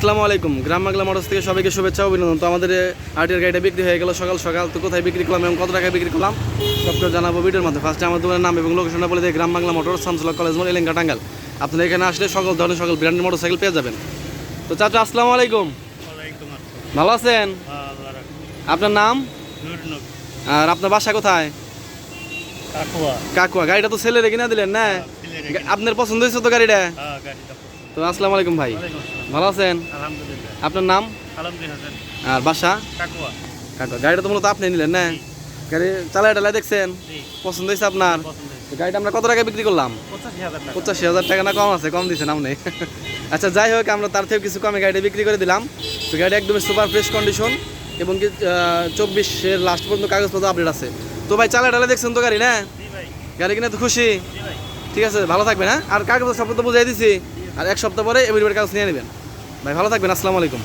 আসসালামু আলাইকুম। গ্রাম বাংলা মোটরস থেকে সবাইকে শুভেচ্ছা অভিনন্দন। তো আমাদের আর্টের গাড়িটা বিক্রি হয়ে গেল সকাল সকাল। তো কোথায় বিক্রি করলাম এবং কত টাকায় বিক্রি করলাম? সবটা জানাব ভিডিওর মধ্যে ফার্স্টে আমার দোকানের নাম এবং লোকেশনটা বলে দিই। গ্রাম বাংলা মোটর শামসুল্লাহ কলেজ মোড় এলেঙ্গা টাঙ্গাল আপনারা এখানে আসলে সকল ধরনের সকল ব্র্যান্ডের মোটরসাইকেল পেয়ে যাবেন। তো চাচা আসসালামু আলাইকুম। ভালো আছেন? আপনার নাম? আর আপনার বাসা কোথায়? কাকুয়া। কাকুয়া। গাড়িটা তো ছেলে রেখে না? দিলেন না আপনার পছন্দ হয়েছে তো গাড়িটা? হ্যাঁ। তো আসসালামু আলাইকুম ভাই। ভালো আছেন? আলহামদুলিল্লাহ। আপনার নাম? আলমগীর হোসেন। আর বাসা? কাকুয়া। গাড়িটা তো মূলত আপনি নিলেন না? গাড়ি চালায় টালায় দেখছেন? পছন্দ হয়েছে আপনার? গাড়িটা আমরা কত টাকা বিক্রি করলাম? পঁচাশি হাজার টাকা। না কম আছে? কম দিচ্ছেন আপনি। আচ্ছা যাই হোক আমরা তার থেকে কিছু কমে গাড়িটা বিক্রি করে দিলাম। তো গাড়ি একদমই সুপার ফ্রেশ কন্ডিশন এবং কি চব্বিশের লাস্ট পর্যন্ত কাগজপত্র আপডেট আছে। তো ভাই চালা টালা দেখছেন তো গাড়ি না? গাড়ি কিনে তো খুশি? ঠিক আছে ভালো থাকবেন হ্যাঁ? আর কাগজ সব তো বুঝাই দিছি। আর এক সপ্তাহ পরে এবার কাগজ নিয়ে নেবেন। ভাই ভালো থাকবেন আসসালামু আলাইকুম।